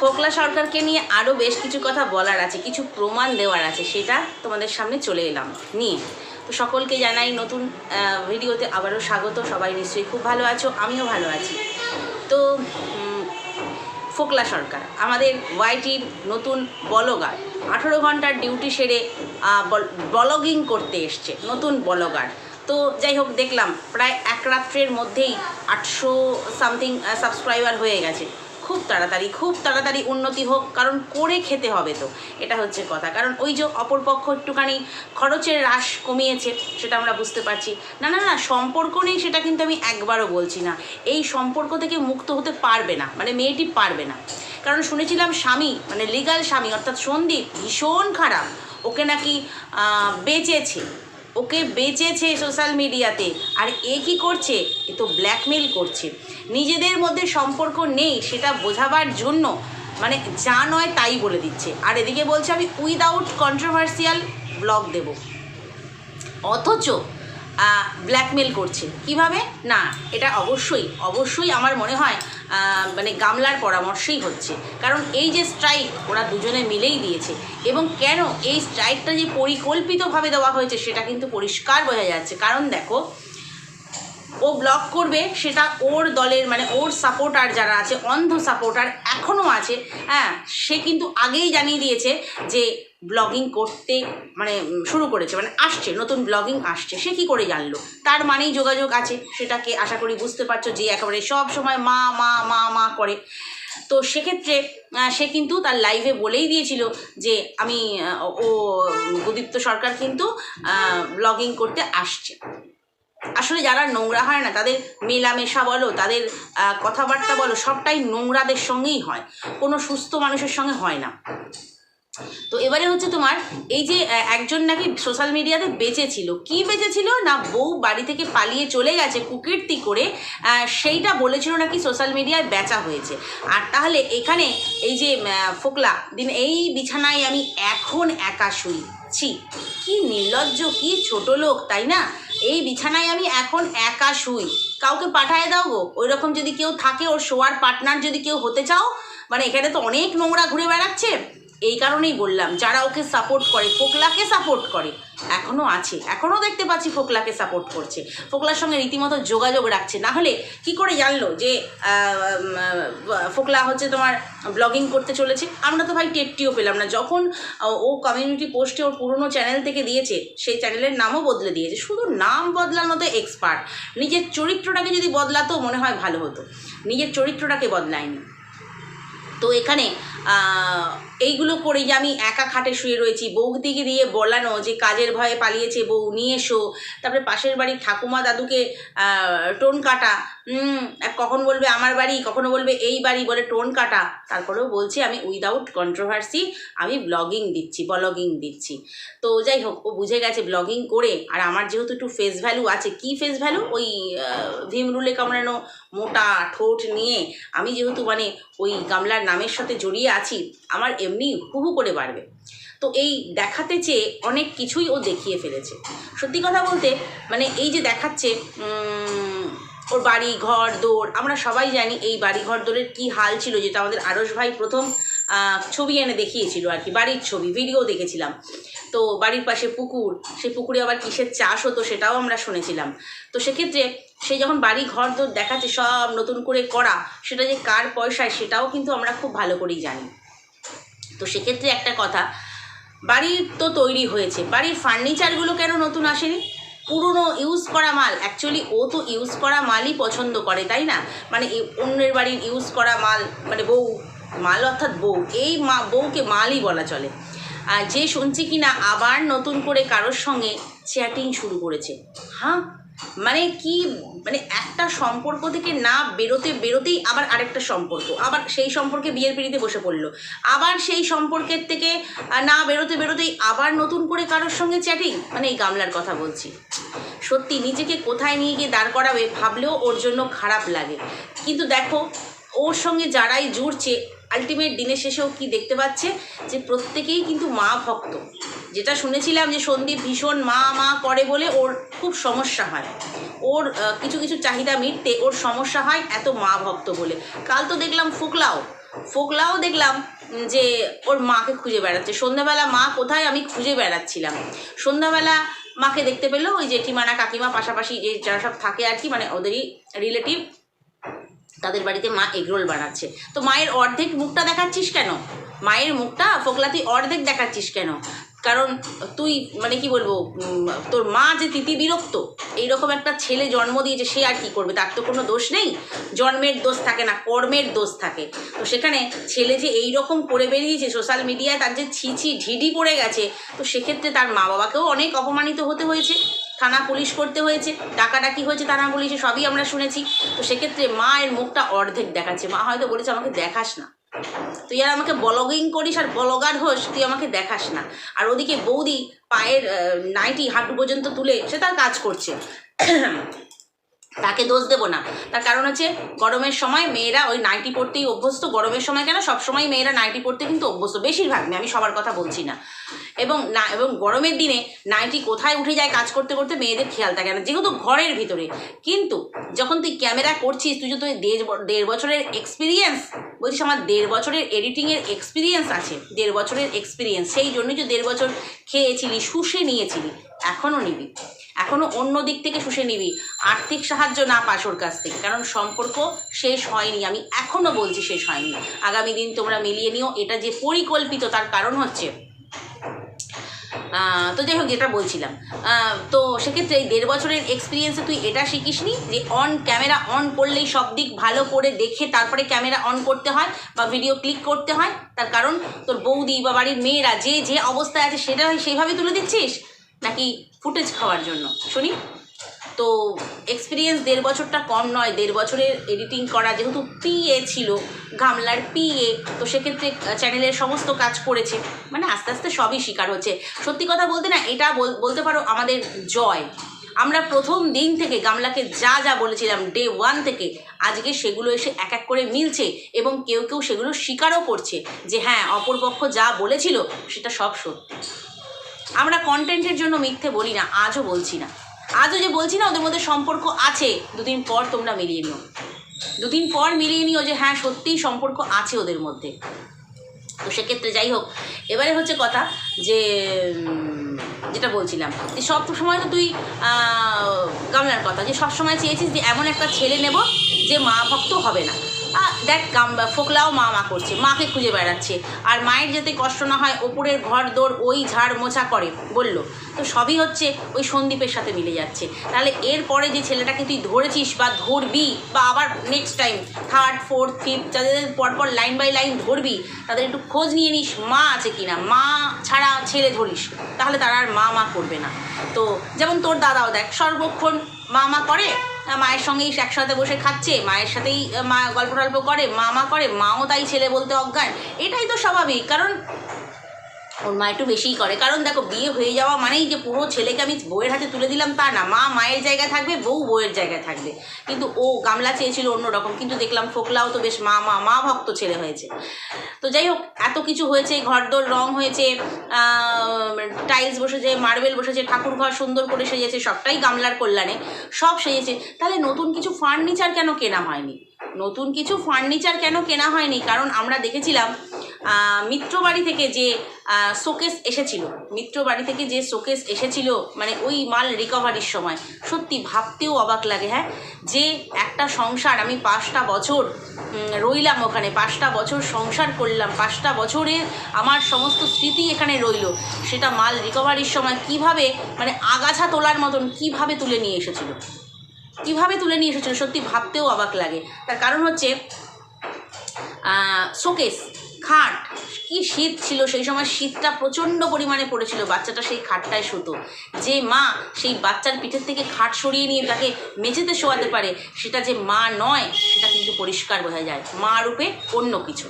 ফোকলা সরকারকে নিয়ে আরও বেশ কিছু কথা বলার আছে, কিছু প্রমাণ দেওয়ার আছে, সেটা তোমাদের সামনে চলে এলাম। নিয়ে, তো সকলকে জানাই নতুন ভিডিওতে আবারও স্বাগত, সবাই নিশ্চয়ই খুব ভালো আছো, আমিও ভালো আছি। তো ফোকলা সরকার, আমাদের ওয়াইটির নতুন বলগার, আঠেরো ঘণ্টার ডিউটি সেরে ব্লগিং করতে এসছে, নতুন বলগার। তো যাই হোক, দেখলাম প্রায় এক রাত্রের মধ্যেই আটশো সামথিং সাবস্ক্রাইবার হয়ে গেছে। খুব তাড়াতাড়ি খুব তাড়াতাড়ি উন্নতি হোক, কারণ করে খেতে হবে তো। এটা হচ্ছে কথা। কারণ ওই যে অপরপক্ষ একটুখানি খরচের হ্রাস কমিয়েছে, সেটা আমরা বুঝতে পারছি। না না না, সম্পর্ক নেই সেটা কিন্তু আমি একবারও বলছি না। এই সম্পর্ক থেকে মুক্ত হতে পারবে না মানে মেয়েটি পারবে না। কারণ শুনেছিলাম স্বামী মানে লিগাল স্বামী, অর্থাৎ সন্দীপ, ভীষণ খারাপ। ওকে নাকি বেচেছে। ওকে বেচেছে সোশ্যাল মিডিয়াতে। আর এ কি করছে? এ তো ব্ল্যাকমেল করছে। নিজেদের মধ্যে সম্পর্ক নেই, সেটা বোঝাবার জন্য। মানে যা নয় তাই বলে দিচ্ছে। আর এদিকে বলছে, আমি উইদাউট কন্ট্রোভার্সিয়াল ব্লগ দেব। অথচ ব্ল্যাকমেল করছে। কীভাবে? না, এটা অবশ্যই অবশ্যই আমার মনে হয় মানে গামলার পরামর্শেই হচ্ছে। কারণ এই যে স্ট্রাইক ওরা দুজনে মিলেই দিয়েছে। এবং কেন এই স্ট্রাইকটা যে পরিকল্পিতভাবে দেওয়া হয়েছে, সেটা কিন্তু পরিষ্কার বোঝা যাচ্ছে। কারণ দেখো, ও ব্লক করবে, সেটা ওর দলের মানে ওর সাপোর্টার যারা আছে, অন্ধ সাপোর্টার এখনও আছে হ্যাঁ সে কিন্তু আগেই জানিয়ে দিয়েছে যে ব্লগিং করতে মানে শুরু করেছে মানে আসছে, নতুন ব্লগিং আসছে। সে কি করে জানলো? তার মানেই যোগাযোগ আছে, সেটাকে আশা করি বুঝতে পারছ যে একেবারে সব সময় মা মা মা মা করে। তো সেক্ষেত্রে সে কিন্তু তার লাইভে বলেই দিয়েছিল যে আমি ও গুদীপ্ত সরকার কিন্তু ব্লগিং করতে আসছে। আসলে যারা নোংরা হয় না, তাদের মেলামেশা বলো, তাদের কথাবার্তা বলো, সবটাই নোংরাদের সঙ্গেই হয়। কোনো সুস্থ মানুষের সঙ্গে হয় না। তো এবারে হচ্ছে তোমার এই যে একজন নাকি সোশ্যাল মিডিয়াতে বেঁচেছিল। কি বেঁচেছিল? না বউ বাড়ি থেকে পালিয়ে চলে গেছে কুকীর্তি করে সেইটা বলেছিল নাকি সোশ্যাল মিডিয়ায় বেচা হয়েছে। আর তাহলে এখানে এই যে ফোকলা, দিন এই বিছানায় আমি এখন একা শুই। ছি, কি নির্লজ্জ, কি ছোট লোক, তাই না? এই বিছানায় আমি এখন একা শুই। কাউকে পাঠায় দাও গো। ওই রকম যদি কেউ থাকে, ওর শোয়ার পার্টনার যদি কেউ হতে চাও মানে এখানে তো অনেক নোংরা ঘুরে বেড়াচ্ছে। এই কারণেই বললাম, যারা ওকে সাপোর্ট করে, ফোকলাকে সাপোর্ট করে এখনও আছে এখনও দেখতে পাচ্ছি ফোকলাকে সাপোর্ট করছে। ফোকলার সঙ্গে রীতিমতো যোগাযোগ রাখছে। না হলে কি করে জানলো যে ফোকলা হচ্ছে তোমার ব্লগিং করতে চলেছে? আমরা তো ভাই টেটটিও পেলাম না। যখন ও কমিউনিটি পোস্টে ওর পুরনো চ্যানেল থেকে দিয়েছে, সেই চ্যানেলের নামও বদলে দিয়েছে। শুধু নাম বদলানোতে এক্সপার্ট নিজের চরিত্রটাকে যদি বদলাতো, মনে হয় ভালো হতো। নিজের চরিত্রটাকে বদলায়নি। তো এখানে এইগুলো করে যে আমি একা খাটে শুয়ে রয়েছি। বৌদিকে দিয়ে বলানো যে কাজের ভয়ে পালিয়েছে বউ নিয়ে এসো। তারপরে পাশের বাড়ির ঠাকুমা দাদুকে টোন কাটা। কখন বলবে আমার বাড়ি কখনো বলবে এই বাড়ি বলে টোন কাটা। তারপরেও বলছি আমি উইদাউট কন্ট্রোভার্সি আমি ব্লগিং দিচ্ছি ব্লগিং দিচ্ছি। তো যাই হোক ও বুঝে গেছে ব্লগিং করে। আর আমার যেহেতু একটু ফেস ভ্যালু আছে কি ফেস ভ্যালু ওই আহ, ভীম রুলে কামড়ানো মোটা ঠোঁট নিয়ে। আমি যেহেতু মানে ওই গামলার নামের সাথে জড়িয়ে আছি আমার এমনি হুহু করে বাড়বে। তো এই দেখাতে চেয়ে অনেক কিছুই ও দেখিয়ে ফেলেছে। সত্যি কথা বলতে মানে এই যে দেখাচ্ছে ওর বাড়ি, ঘর দৌড় আমরা সবাই জানি এই বাড়ি, ঘর দৌড়ের কী হাল ছিল যেটা আমাদের আরস ভাই প্রথম ছবি এনে দেখিয়েছিল আর কি, বাড়ির ছবি, ভিডিও দেখেছিলাম। তো বাড়ির পাশে পুকুর, সেই পুকুরে আবার কিসের চাষ হতো সেটাও আমরা শুনেছিলাম। তো সেক্ষেত্রে সে যখন বাড়ি, ঘর দৌড় দেখাচ্ছে সব নতুন করে করা, সেটা যে কার পয়সায় সেটাও কিন্তু আমরা খুব ভালো করেই জানি। সেক্ষেত্রে একটা কথা বাড়ির তো তৈরি হয়েছে, বাড়ির ফার্নিচারগুলো কেন নতুন আসেনি? পুরনো ইউজ করা মাল অ্যাকচুয়ালি ও তো ইউজ করা মালই পছন্দ করে, তাই না? মানে অন্যের বাড়ির ইউজ করা মাল মানে বউ, মাল অর্থাৎ বউ, এই মা, বউকে মালই বলা চলে। আর যে শুনছি কি না আবার নতুন করে কারোর সঙ্গে চ্যাটিং শুরু করেছে। হ্যাঁ মানে কি মানে একটা সম্পর্ক থেকে না বেরোতে বেরোতেই আবার আরেকটা সম্পর্ক, আবার সেই সম্পর্কে বিয়ের পিড়িতে বসে পড়ল, আবার সেই সম্পর্কের থেকে না বেরোতে বেরোতেই আবার নতুন করে কারোর সঙ্গে চ্যাটিং মানে এই গামলার কথা বলছি। সত্যি নিজেকে কোথায় নিয়ে গিয়ে দাঁড় করাবে ভাবলেও ওর জন্য খারাপ লাগে। কিন্তু দেখো, ওর সঙ্গে যারাই জুড়ছে আলটিমেট দিনের শেষেও কি দেখতে পাচ্ছে? যে প্রত্যেকেই কিন্তু মা ভক্ত। যেটা শুনেছিলাম যে সন্দীপ ভীষণ মা মা করে বলে ওর খুব সমস্যা হয়। ওর কিছু কিছু চাহিদা মিটতে ওর সমস্যা হয় এত মা ভক্ত বলে। কাল তো দেখলাম ফোকলাও ফোকলাও দেখলাম যে ওর মাকে খুঁজে বেড়াচ্ছে। সন্ধ্যাবেলা মা কোথায় আমি খুঁজে বেড়াচ্ছিলাম। সন্ধ্যাবেলা মাকে দেখতে পেল ওই জেঠিমানা কাকিমা পাশাপাশি যে যারা সব থাকে আর কি মানে ওদেরই রিলেটিভ তাদের বাড়িতে মা এগরোল বানাচ্ছে। তো মায়ের অর্ধেক মুখটা দেখাচ্ছিস কেন? মায়ের মুখটা ফোকলা তুই অর্ধেক দেখাচ্ছিস কেন? কারণ তুই মানে কি বলব তোর মা যে তিতি বিরক্ত, এইরকম একটা ছেলে জন্ম দিয়েছে, সে আর কি করবে? তার তো কোনো দোষ নেই। জন্মের দোষ থাকে না, কর্মের দোষ থাকে। তো সেখানে ছেলে যে এই রকম করে বেরিয়েছে সোশ্যাল মিডিয়ায় তার যে ছিছি ঢিডি পড়ে গেছে, তো সেক্ষেত্রে তার মা বাবাকেও অনেক অপমানিত হতে হয়েছে। থানা পুলিশ করতে হয়েছে, ডাকাডাকি হয়েছে থানা পুলিশে, সবই আমরা শুনেছি। তো সেক্ষেত্রে মায়ের মুখটা অর্ধেক দেখাচ্ছে। মা হয়তো বলেছে, আমাকে দেখাস না। তুই আর আমাকে ব্লগিং করিস আর ব্লগার হোস, তুই আমাকে দেখাস না। আর ওদিকে বৌদি পায়ের নাইটি হাঁটু পর্যন্ত তুলে, সে তার কাজ করছে। তাকে দোষ দেবো না। তার কারণ হচ্ছে গরমের সময় মেয়েরা ওই নাইটি পরতেই অভ্যস্ত। গরমের সময় কেন? সবসময় মেয়েরা নাইটি পরতে কিন্তু অভ্যস্ত। বেশিরভাগ মেয়ে, আমি সবার কথা বলছি না। এবং না এবং গরমের দিনে নাইটি কোথায় উঠে যায় কাজ করতে করতে মেয়েদের খেয়াল থাকে না যেহেতু ঘরের ভিতরে। কিন্তু যখন তুই ক্যামেরা করছিস তুই যদি দেড় বছরের এক্সপিরিয়েন্স বলছিস আমার দেড় বছরের এডিটিংয়ের এক্সপিরিয়েন্স আছে দেড় বছরের এক্সপিরিয়েন্স সেই জন্যই যে দেড় বছর খেয়েছিলি শুষে নিয়েছিলি। এখনও নিবি। এখনও অন্য দিক থেকে শুষে নিবি। আর্থিক সাহায্য না পাস ওর কাছ থেকে, কারণ সম্পর্ক শেষ হয়নি। আমি এখনও বলছি শেষ হয়নি। আগামী দিন তোমরা মিলিয়ে নিও। এটা যে পরিকল্পিত, তার কারণ হচ্ছে তো যাই হোক, যেটা বলছিলাম। তো সেক্ষেত্রে এই দেড় বছরের এক্সপিরিয়েন্সে তুই এটা শিখিসনি, যে অন ক্যামেরা অন করলেই সব দিক ভালো করে দেখে তারপরে ক্যামেরা অন করতে হয় বা ভিডিও ক্লিক করতে হয়। তার কারণ তোর বৌদি বা বাড়ির মেয়েরা যে যে অবস্থায় আছে, সেটা সেইভাবে তুলে দিচ্ছিস? নাকি ফুটেজ খাওয়ার জন্য? শুনি। তো এক্সপিরিয়েন্স দেড় বছরটা কম নয়, দেড় বছরের এডিটিং করা যেহেতু পিএ ছিল, গামলার পিএ তো সেক্ষেত্রে চ্যানেলের সমস্ত কাজ করেছে। মানে আস্তে আস্তে সবই শিকার হচ্ছে। সত্যি কথা বলতে না, এটা বল- বলতে পারো আমাদের জয়। আমরা প্রথম দিন থেকে গামলাকে যা যা বলেছিলাম ডে ওয়ান থেকে, আজকে সেগুলো এসে এক এক করে মিলছে এবং কেউ কেউ সেগুলো স্বীকারও করছে যে হ্যাঁ অপরপক্ষ যা বলেছিল, সেটা সব সত্যি। আমরা কন্টেন্টের জন্য মিথ্যে বলি না, আজও বলছি না। আজও যে বলছি না, ওদের মধ্যে সম্পর্ক আছে। দুদিন পর তোমরা মিলিয়ে নিও। দুদিন পর মিলিয়ে নিও যে হ্যাঁ সত্যিই সম্পর্ক আছে ওদের মধ্যে। তো সেক্ষেত্রে যাই হোক, এবারে হচ্ছে কথা যে যেটা বলছিলাম, যে সব সময় তো তুই গামলার কথা, যে সব সময় চেয়েছিস যে এমন একটা ছেলে নেব যে মা ভক্ত হবে না। দেখ ফোকলাও মা মা করছে, মাকে খুঁজে বেড়াচ্ছে। আর মায়ের যাতে কষ্ট না হয়, ওপরের ঘর দৌড় ওই ঝাড় মোছা করে, বলল। তো সবই হচ্ছে ওই সন্দীপের সাথে মিলে যাচ্ছে। তাহলে এরপরে যে ছেলেটাকে তুই ধরেছিস বা ধরবি, বা আবার next time third fourth fifth যাদের পরপর লাইন বাই লাইন ধরবি, তাদের একটু খোঁজ নিয়ে নিস, মা আছে কি না মা ছাড়া ছেলে ধরিস, তাহলে তারা আর মা মা করবে না। তো যেমন তোর দাদাও দেখ, সর্বক্ষণ মা মা করে মায়ের সঙ্গেই একসাথে বসে খাচ্ছে, মায়ের সাথেই, মা গল্প টল্প করে মা মা করে, মাও তাই ছেলে বলতে অজ্ঞান। এটাই তো স্বাভাবিক, কারণ ওর মা একটু বেশিই করে। কারণ দেখো, বিয়ে হয়ে যাওয়া মানেই যে পুরো ছেলেকে আমি বউয়ের হাতে তুলে দিলাম তা না। মা মায়ের জায়গায় থাকবে, বউ বউয়ের জায়গায় থাকবে। কিন্তু ও গামলা চেয়েছিল অন্যরকম। কিন্তু দেখলাম ফোকলাও তো বেশ মা মা মা ভক্ত ছেলে হয়েছে। তো যাই হোক, এত কিছু হয়েছে, ঘরদোর রং হয়েছে টাইলস বসেছে, মার্বেল বসেছে, ঠাকুর ঘর সুন্দর করে সেজেছে, সবটাই গামলার কল্যাণে, সব সেজেছে। তাহলে নতুন কিছু ফার্নিচার কেন কেনা হয়নি? নতুন কিছু ফার্নিচার কেন কেনা হয়নি? কারণ আমরা দেখেছিলাম মিত্র বাড়ি থেকে যে শোকেস এসেছিল, মিত্র বাড়ি থেকে যে শোকেস এসেছিল মানে ওই মাল রিকভারির সময়, সত্যি ভাবতেও অবাক লাগে হ্যাঁ? যে একটা সংসার, আমি পাঁচটা বছর রইলাম ওখানে, পাঁচটা বছর সংসার করলাম, পাঁচটা বছরে আমার সমস্ত স্মৃতি এখানে রইল, সেটা মাল রিকভারির সময় কীভাবে মানে আগাছা তোলার মতন কীভাবে তুলে নিয়ে এসেছিল? কীভাবে তুলে নিয়ে এসেছিল? সত্যি ভাবতেও অবাক লাগে। তার কারণ হচ্ছে শোকেস খাট। কি শীত ছিল, সেই সময় শীতটা প্রচণ্ড পরিমাণে পড়েছিল, বাচ্চাটা সেই খাটটায় শুতো। যে মা সেই বাচ্চার পিঠের থেকে খাট সরিয়ে নিয়ে তাকে মেঝেতে শোয়াতে পারে, সেটা যে মা নয়, সেটা কিন্তু পরিষ্কার বোঝা যায়। মা রূপে অন্য কিছু।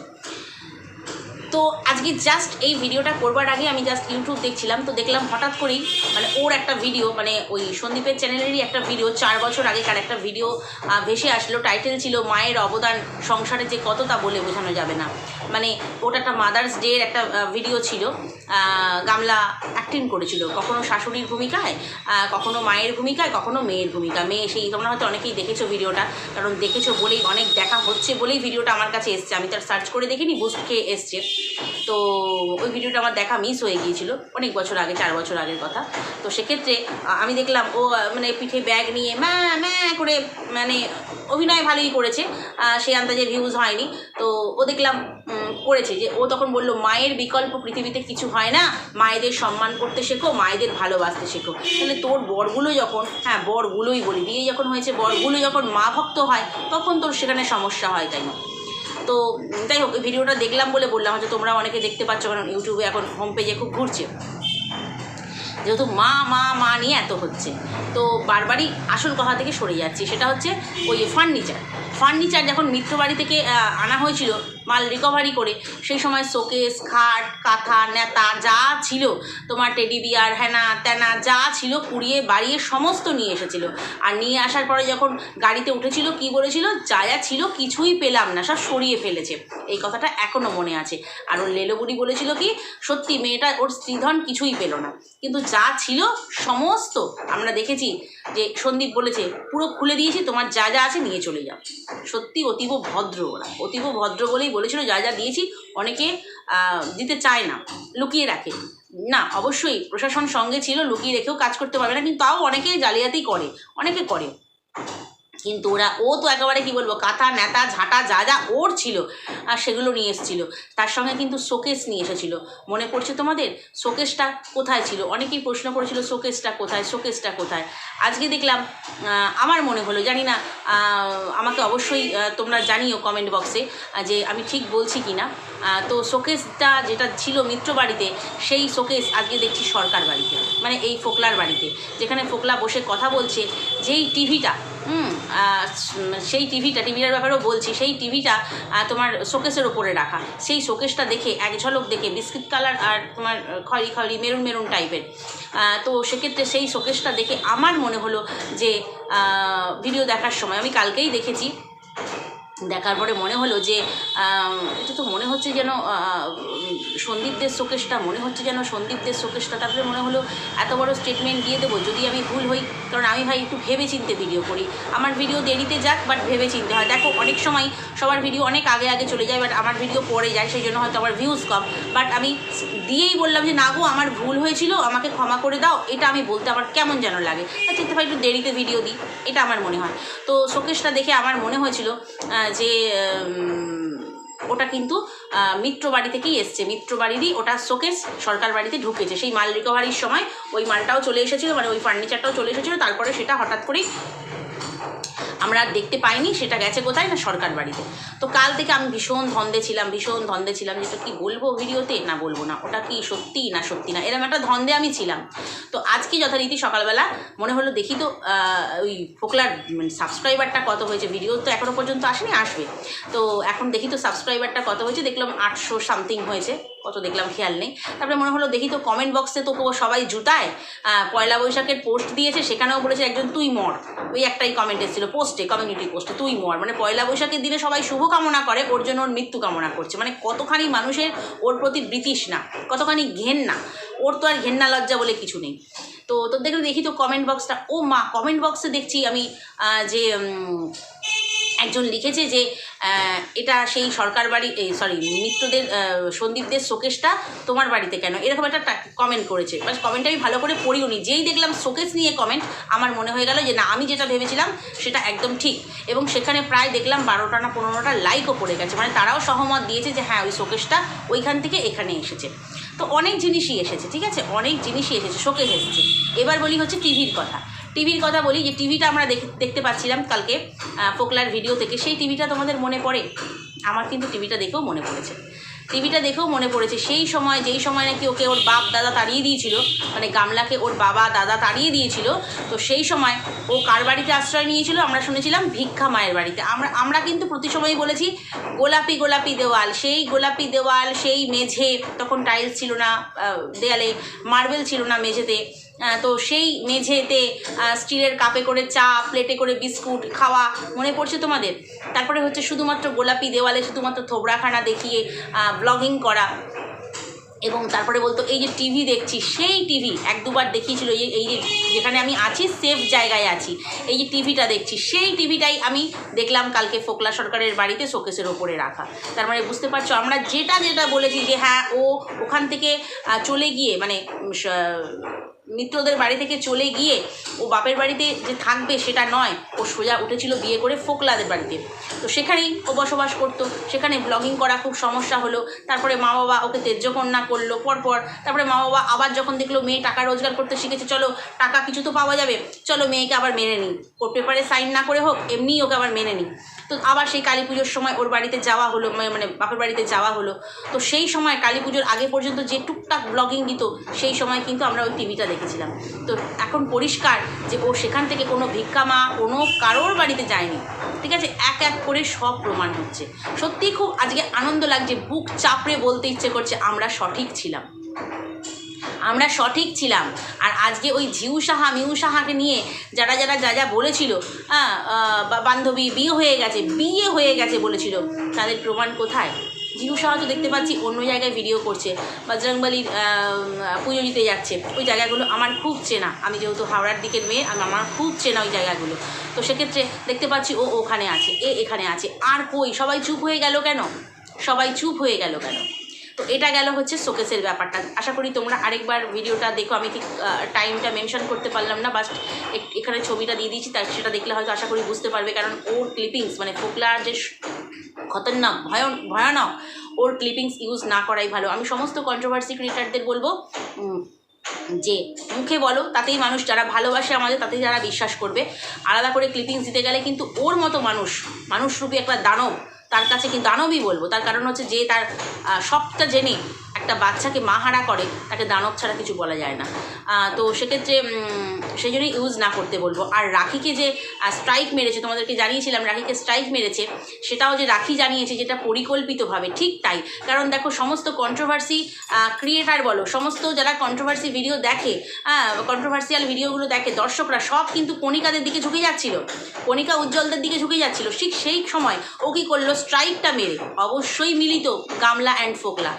তো আজকে জাস্ট এই ভিডিওটা করবার আগে আমি জাস্ট ইউটিউব দেখছিলাম, তো দেখলাম হঠাৎ করেই মানে ওর একটা ভিডিও মানে ওই সন্দীপের চ্যানেলেরই একটা ভিডিও চার বছর আগেকার একটা ভিডিও ভেসে আসলো। টাইটেল ছিল মায়ের অবদান সংসারে যে কত তা বলে বোঝানো যাবে না। মানে ওটা একটা মাদার্স ডের একটা ভিডিও ছিল গামলা অ্যাক্টিং করেছিল। কখনো শাশুড়ির ভূমিকায় কখনো মায়ের ভূমিকায়, কখনো মেয়ের ভূমিকা মেয়ে সেই তোমরা হয়তো অনেকেই দেখেছ ভিডিওটা কারণ দেখেছ বলেই অনেক দেখা হচ্ছে বলেই ভিডিওটা আমার কাছে এসছে। আমি তার সার্চ করে দেখিনি বুস্ট খেয়ে এসছে। তো ওই ভিডিওটা আমার দেখা মিস হয়ে গিয়েছিল, অনেক বছর আগে, চার বছর আগের কথা। তো সেক্ষেত্রে আমি দেখলাম, ও মানে পিঠে ব্যাগ নিয়ে ম্যা ম্যা করে মানে অভিনয় ভালোই করেছে সেই আন্দাজে ভিউজ হয়নি। তো ও দেখলাম করেছে যে, ও তখন বলল, মায়ের বিকল্প পৃথিবীতে কিছু হয় না, মায়েদের সম্মান করতে শেখো, মায়েদের ভালোবাসতে শেখো। তাহলে তোর বরগুলো যখন হ্যাঁ বরগুলোই বলি বিয়ে যখন হয়েছে, বরগুলো যখন মা ভক্ত হয়, তখন তোর সেখানে সমস্যা হয় তাই না? তো যাই হোক ভিডিওটা দেখলাম বলে বললাম, হয়তো তোমরা অনেকে দেখতে পাচ্ছ, কারণ ইউটিউবে এখন হোম পেজে খুব ঘুরছে। যেহেতু মা মা মা নিয়ে এত হচ্ছে। তো বারবারই আসল কথা থেকে সরে যাচ্ছি, সেটা হচ্ছে ওই ফার্নিচার ফার্নিচার যখন মিত্র বাড়ি থেকে আনা হয়েছিল মাল রিকভারি করে, সেই সময় শোকেস, খাট, কাঁথা, নেতা, যা ছিল, তোমার টেডি বিয়ার হ্যানা ত্যানা যা ছিল কুড়িয়ে বাড়িয়ে সমস্ত নিয়ে এসেছিল। আর নিয়ে আসার পরে যখন গাড়িতে উঠেছিল, কি বলেছিল? যা যা ছিল, কিছুই পেলাম না, সব সরিয়ে ফেলেছে। এই কথাটা এখনও মনে আছে। আর ওর লেলোবুড়ি বলেছিল কি? সত্যি, মেয়েটা, ওর স্ত্রীধন কিছুই পেল না। কিন্তু যা ছিল, সমস্ত, আমরা দেখেছি যে সন্দীপ বলেছে, পুরো খুলে দিয়েছি, তোমার যা যা আছে, নিয়ে চলে যাও। সত্যি অতীব ভদ্র ওরা। অতীব ভদ্র বলেই বলেছিল, যা যা দিয়েছি অনেকে দিতে চায় না, লুকিয়ে রাখে। না, অবশ্যই প্রশাসন সঙ্গে ছিল, লুকিয়ে রেখেও কাজ করতে পারবে না, কিন্তু তাও অনেকে জালিয়াতি করে, অনেকে করে। কিন্তু ওরা, ও তো একেবারে কি বলব, কাঁথা নেতা ঝাঁটা, যা যা ওর ছিল, আর সেগুলো নিয়ে এসেছিল। তার সঙ্গে কিন্তু শোকেস নিয়ে এসেছিল। মনে পড়ছে তোমাদের? শোকেসটা কোথায় ছিল? অনেকেই প্রশ্ন করেছিল, শোকেসটা কোথায়? শোকেসটা কোথায়? আজকে দেখলাম আমার মনে হলো, জানি না আমাকে অবশ্যই তোমরা জানিও কমেন্ট বক্সে যে আমি ঠিক বলছি কি না তো শোকেসটা যেটা ছিল মিত্র বাড়িতে, সেই শোকেস আজকে দেখছি সরকার বাড়িতে। মানে এই ফোকলার বাড়িতে, যেখানে ফোকলা বসে কথা বলছে, যেই টিভিটা হুম সেই টিভিটা, টিভিটার ব্যাপারেও বলছি, সেই টিভিটা তোমার শোকেসের ওপরে রাখা। সেই শোকেসটা দেখে, এক ঝলক দেখে, বিস্কিট কালার আর তোমার খয়রি খয়েরি মেরুন মেরুন টাইপের। তো সেক্ষেত্রে সেই শোকেসটা দেখে আমার মনে হলো যে ভিডিও দেখার সময়, আমি কালকেই দেখেছি দেখার পরে মনে হলো যে এটা তো মনে হচ্ছে যেন সন্দীপদের শোকেসটা মনে হচ্ছে যেন সন্দীপদের শোকেসটা তারপরে মনে হলো, এত বড় স্টেটমেন্ট দিয়ে দেবো, যদি আমি ভুল হই, কারণ আমি ভাই একটু ভেবে চিনতে ভিডিও করি। আমার ভিডিও দেরিতে যাক বাট ভেবে চিনতে হয়। দেখো, অনেক সময় সবার ভিডিও অনেক আগে আগে চলে যায় বাট আমার ভিডিও পরে যায়, সেই জন্য হয়তো আমার ভিউজ কম। বাট আমি দিয়েই বললাম যে, না গো, আমার ভুল হয়েছিল, আমাকে ক্ষমা করে দাও। এটা আমি বলতে আমার কেমন যেন লাগে। আচ্ছা ভাই, একটু দেরিতে ভিডিও দিই, এটা আমার মনে হয়। তো শোকেসটা দেখে আমার মনে হয়েছিল যে ওটা কিন্তু মিত্র বাড়ি থেকেই এসছে। মিত্র বাড়িরই ওটা শোকেস সরকার বাড়িতে ঢুকেছে। সেই মাল রিকভারির সময় ওই মালটাও চলে এসেছিল মানে ওই ফার্নিচারটাও চলে এসেছিল, তারপরে সেটা হঠাৎ করেই আমরা দেখতে পাইনি, সেটা গেছে কোথায় না সরকার বাড়িতে। তো কাল থেকে আমি ভীষণ ধন্দে ছিলাম, ভীষণ ধন্দে ছিলাম যেটা কি বলব ভিডিওতে? না, বলব না। ওটা কি সত্যি না সত্যি না? এরকম একটা ধন্দে আমি ছিলাম। তো আজকে যথারীতি সকালবেলা মনে হলো দেখি তো ওই ফোকলার মানে সাবস্ক্রাইবারটা কত হয়েছে? ভিডিও তো এখনও পর্যন্ত আসেনি, আসবে। তো এখন দেখি তো সাবস্ক্রাইবারটা কত হয়েছে? দেখলাম আটশো সামথিং হয়েছে। কত দেখলাম খেয়াল নেই। তারপরে মনে হলো দেখি তো কমেন্ট বক্সে তো সবাই জুতায় পয়লা বৈশাখের পোস্ট দিয়েছে, সেখানেও বলেছে একজন, তুই মর। ওই একটাই কমেন্ট এসেছিল পোস্টে কমিউনিটি পোস্টে তুই মর। মানে পয়লা বৈশাখের দিনে সবাই শুভ কামনা করে, ওর জন্য ওর মৃত্যু কামনা করছে। মানে কতখানি মানুষের ওর প্রতি না, কতখানি ঘেন না ওর তো আর ঘেন্না লজ্জা বলে কিছু নেই। তো তোর দেখলে দেখি তো কমেন্ট বক্সটা ও মা কমেন্ট বক্সে দেখছি আমি যে একজন লিখেছে যে এটা সেই সরকার বাড়ি সরি মিত্রদের সন্দীপদের শোকেসটা তোমার বাড়িতে কেন? এরকম একটা কমেন্ট করেছে। বাস কমেন্টটা আমি ভালো করে পড়িও নি। যেই দেখলাম শোকেস নিয়ে কমেন্ট আমার মনে হয়ে গেল যে, না, আমি যেটা ভেবেছিলাম, সেটা একদম ঠিক। এবং সেখানে প্রায় দেখলাম বারোটা না পনেরোটা লাইকও পড়ে গেছে। মানে তারাও সহমত দিয়েছে যে হ্যাঁ ওই শোকেসটা ওইখান থেকে এখানে এসেছে। তো অনেক জিনিসই এসেছে, ঠিক আছে? অনেক জিনিসই এসেছে, শোকেস এসেছে। এবার বলি হচ্ছে টিভির কথা। টিভির কথা বলি যে টিভিটা আমরা দেখ- দেখতে পাচ্ছিলাম কালকে আহ, ফোকলার ভিডিও থেকে। সেই টিভিটা তোমাদের মনে পড়ে? আমার কিন্তু টিভিটা দেখেও মনে পড়েছে। টিভিটা দেখেও মনে পড়েছে। সেই সময় যেই সময় নাকি ওকে ওর বাপ দাদা তাড়িয়ে দিয়েছিল মানে গামলাকে ওর বাবা দাদা তাড়িয়ে দিয়েছিল তো সেই সময় ও কার বাড়িতে আশ্রয় নিয়েছিল? আমরা শুনেছিলাম ভিক্ষা মায়ের বাড়িতে। আমরা আমরা কিন্তু প্রতি সময়ই বলেছি গোলাপি গোলাপি দেওয়াল সেই গোলাপি দেওয়াল সেই মেঝে তখন টাইলস ছিল না দেয়ালে মার্বেল ছিল না মেঝেতে। তো সেই মেঝেতে স্টিলের কাপে করে চা, প্লেটে করে বিস্কুট খাওয়া মনে পড়ছে তোমাদের? তারপরে হচ্ছে শুধুমাত্র গোলাপি দেওয়ালে শুধুমাত্র থোবড়াখানা দেখিয়ে ব্লগিং করা। এবং তারপরে বলতো, এই যে টিভি দেখছি, সেই টিভি। এক দুবার দেখিয়েছিল, এই এই যে যেখানে আমি আছি সেফ জায়গায় আছি। এই যে টিভিটা দেখছি, সেই টিভিটাই আমি দেখলাম কালকে ফোকলা সরকারের বাড়িতে শোকেসের ওপরে রাখা। তার মানে বুঝতে পারছ, আমরা যেটা যেটা বলেছি যে হ্যাঁ ও ওখান থেকে চলে গিয়ে মানে মিত্রদের বাড়ি থেকে চলে গিয়ে ও বাপের বাড়িতে যে থাকবে সেটা নয়। ও সোজা উঠেছিল বিয়ে করে ফোকলাদের বাড়িতে। তো সেখানেই ও বসবাস করতো। সেখানে ব্লগিং করা খুব সমস্যা হলো। তারপরে মা বাবা ওকে তেজ্যকন্যা করল। পরপর তারপরে মা বাবা আবার যখন দেখল মেয়ে টাকা রোজগার করতে শিখেছে, চলো, টাকা কিছু তো পাওয়া যাবে। চলো, মেয়েকে আবার মেনে নিই। ওর পেপারে সাইন না করে হোক এমনিই ওকে আবার মেনে নিই। তো আবার সেই কালী পুজোর সময় ওর বাড়িতে যাওয়া হলো মানে বাপের বাড়িতে যাওয়া হলো। তো সেই সময় কালী পুজোর আগে পর্যন্ত যে টুকটাক ব্লগিং দিত, সেই সময় কিন্তু আমরা ওই টিভিটা দেখেছিলাম। তো এখন পরিষ্কার যে ও সেখান থেকে কোনো ভিক্ষা মা কোনো কারোর বাড়িতে যায়নি। ঠিক আছে? এক এক করে সব প্রমাণ হচ্ছে। সত্যিই খুব আজকে আনন্দ লাগছে, বুক চাপড়ে বলতে ইচ্ছে করছে, আমরা সঠিক ছিলাম। আমরা সঠিক ছিলাম। আর আজকে ওই ঝিউ সাহা, মিউ সাহাকে নিয়ে যারা যারা যা যা বলেছিল হ্যাঁ বান্ধবী বিয়ে হয়ে গেছে, বিয়ে হয়ে গেছে বলেছিল, তাদের প্রমাণ কোথায়? জিউ সাহা তো দেখতে পাচ্ছি অন্য জায়গায় ভিডিও করছে বজরংবলির পুজো দিতে যাচ্ছে। ওই জায়গাগুলো আমার খুব চেনা। আমি যেহেতু হাওড়ার দিকের মেয়ে, আমি আমার খুব চেনা ওই জায়গাগুলো। তো সেক্ষেত্রে দেখতে পাচ্ছি ও ওখানে আছে, এ এখানে আছে। আর কই? সবাই চুপ হয়ে গেল কেন? সবাই চুপ হয়ে গেল কেন? তো এটা গেল হচ্ছে শোকেসের ব্যাপারটা। আশা করি তোমরা আরেকবার ভিডিওটা দেখো। আমি ঠিক টাইমটা মেনশন করতে পারলাম না বাস এখানে ছবিটা দিয়ে দিয়েছি তার সেটা দেখলে হয়তো আশা করি বুঝতে পারবে। কারণ ওর ক্লিপিংস মানে ফোকলার যে খতরনাক, ভয়ন, ভয়ানক। ওর ক্লিপিংস ইউজ না করাই ভালো। আমি সমস্ত কন্ট্রোভার্সি ক্রিয়েটারদের বলব যে মুখে বলো, তাতেই মানুষ যারা ভালোবাসে আমাদের, তাতেই যারা বিশ্বাস করবে। আলাদা করে ক্লিপিংস দিতে গেলে কিন্তু ওর মতো মানুষ, মানুষরূপী একটা দানব, তার কাছে কি দানবই বলব? তার কারণ হচ্ছে যে তার সবটা জেনে একটা বাচ্চাকে মাহারা করে, তাকে দানব ছাড়া কিছু বলা যায় না। তো সেক্ষেত্রে সেই জন্যই ইউজ না করতে বলব। আর রাখিকে যে স্ট্রাইক মেরেছে, তোমাদেরকে জানিয়েছিলাম, রাখিকে স্ট্রাইক মেরেছে, সেটাও যে রাখি জানিয়েছে, যেটা পরিকল্পিতভাবে ঠিক তাই। কারণ দেখো, সমস্ত কন্ট্রোভার্সি ক্রিয়েটার বলো, সমস্ত যারা কন্ট্রোভার্সি ভিডিও দেখে হ্যাঁ কন্ট্রোভার্সিয়াল ভিডিওগুলো দেখে, দর্শকরা সব কিন্তু কণিকাদের দিকে ঝুঁকে যাচ্ছিল। কণিকা উজ্জ্বলদের দিকে ঝুঁকে যাচ্ছিল। ঠিক সেই সময় ও কী করল? স্ট্রাইকটা মেরে, অবশ্যই মিলিত গামলা অ্যান্ড ফোকলা।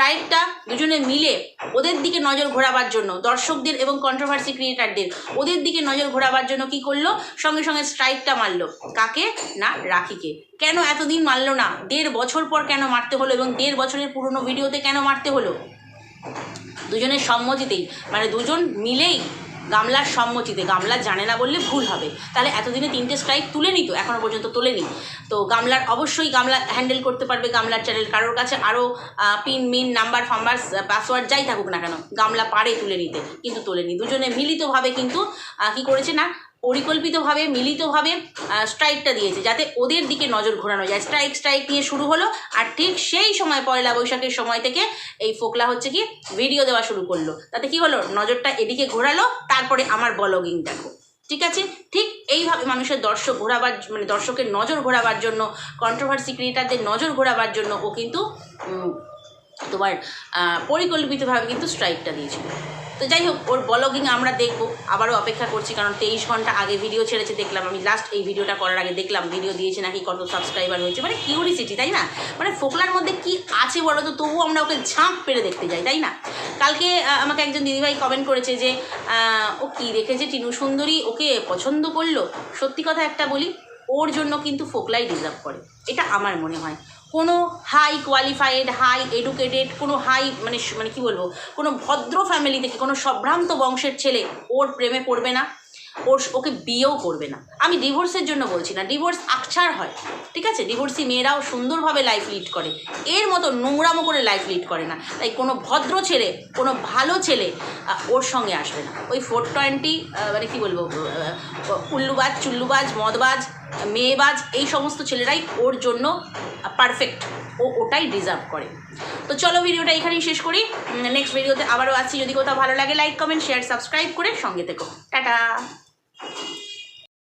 স্ট্রাইকটা দুজনে মিলে ওদের দিকে নজর ঘোরাবার জন্য, দর্শকদের এবং কন্ট্রোভার্সি ক্রিয়েটারদের ওদের দিকে নজর ঘোরাবার জন্য কি করল? সঙ্গে সঙ্গে স্ট্রাইকটা মারলো। কাকে? না, রাখিকে। কেন এতদিন মারলো না? দেড় বছর পর কেন মারতে হলো এবং দেড় বছরের পুরনো ভিডিওতে কেন মারতে হলো? দুজনের সম্মতিতেই মানে দুজন মিলেই গামলার সম্মতিতে, গামলা জানে না বললে ভুল হবে। তাহলে এতদিনে তিনটে স্ট্রাইক তুলে নিত এখনও পর্যন্ত তোলেনি। তো গামলার অবশ্যই গামলা হ্যান্ডেল করতে পারবে, গামলার চ্যানেল কারোর কাছে আরও পিন মিন নাম্বার ফাম্বার পাসওয়ার্ড যাই থাকুক না কেন, গামলা পারে তুলে নিতে, কিন্তু তোলেনি। দুজনে মিলিতভাবে কিন্তু কি করেছে না পরিকল্পিতভাবে, মিলিতভাবে স্ট্রাইকটা দিয়েছে, যাতে ওদের দিকে নজর ঘোরানো যায়। স্ট্রাইক স্ট্রাইক নিয়ে শুরু হলো, আর ঠিক সেই সময়, পয়লা বৈশাখের সময় থেকে এই ফোকলা হচ্ছে কি ভিডিও দেওয়া শুরু করল। তাতে কি হলো, নজরটা এদিকে ঘোরালো, তারপরে আমার ব্লগিং দেখো ঠিক আছে? ঠিক এইভাবে মানুষের দর্শক ঘোরাবার মানে দর্শকের নজর ঘোরাবার জন্য কন্ট্রোভার্সি ক্রিয়েটারদের নজর ঘোরাবার জন্য ও কিন্তু তোমার পরিকল্পিতভাবে কিন্তু স্ট্রাইকটা দিয়েছিল। তো যাই হোক, ওর ব্লগিং আমরা দেখব। আবারও অপেক্ষা করছি, কারণ তেইশ ঘণ্টা আগে ভিডিও ছেড়েছে, দেখলাম আমি লাস্ট এই ভিডিওটা করার আগে দেখলাম ভিডিও দিয়েছে নাকি কত সাবস্ক্রাইবার হয়েছে। মানে কিউরিসিটি তাই না? মানে ফোকলার মধ্যে কি আছে বলো তো? তবুও আমরা ওকে ঝাঁপ পেরে দেখতে যাই, তাই না? কালকে আমাকে একজন দিদিভাই কমেন্ট করেছে যে ও কি দেখেছে টিনু সুন্দরী? ওকে পছন্দ করল? সত্যি কথা একটা বলি, ওর জন্য কিন্তু ফোকলাই ডিজার্ভ করে। এটা আমার মনে হয়। কোনো হাই কোয়ালিফাইড হাই এডুকেটেড কোনো হাই মানে মানে কি বলব? কোনো ভদ্র ফ্যামিলি থেকে কোনো সম্ভ্রান্ত বংশের ছেলে ওর প্রেমে পড়বে না, ওর ওকে বিয়েও করবে না। আমি ডিভোর্সের জন্য বলছি না ডিভোর্স আকছার হয়, ঠিক আছে? ডিভোর্সি মেয়েরাও সুন্দরভাবে লাইফ লিড করে, এর মতো নোংরামো করে লাইফ লিড করে না। তাই কোনো ভদ্র ছেলে, কোনো ভালো ছেলে ওর সঙ্গে আসবে না। ওই ফোর টোয়েন্টি মানে কি বলব উল্লুবাজ, চুল্লুবাজ, মদবাজ মেয়েবাজ, এই সমস্ত ছেলেরাই ওর জন্য পারফেক্ট ও ওটাই ডিজার্ভ করে। তো চলো ভিডিওটা এখানেই শেষ করি। নেক্সট ভিডিওতে আবারও আছি যদি কোথাও ভালো লাগে লাইক কমেন্ট শেয়ার সাবস্ক্রাইব করে সঙ্গে থেকো। টাটা!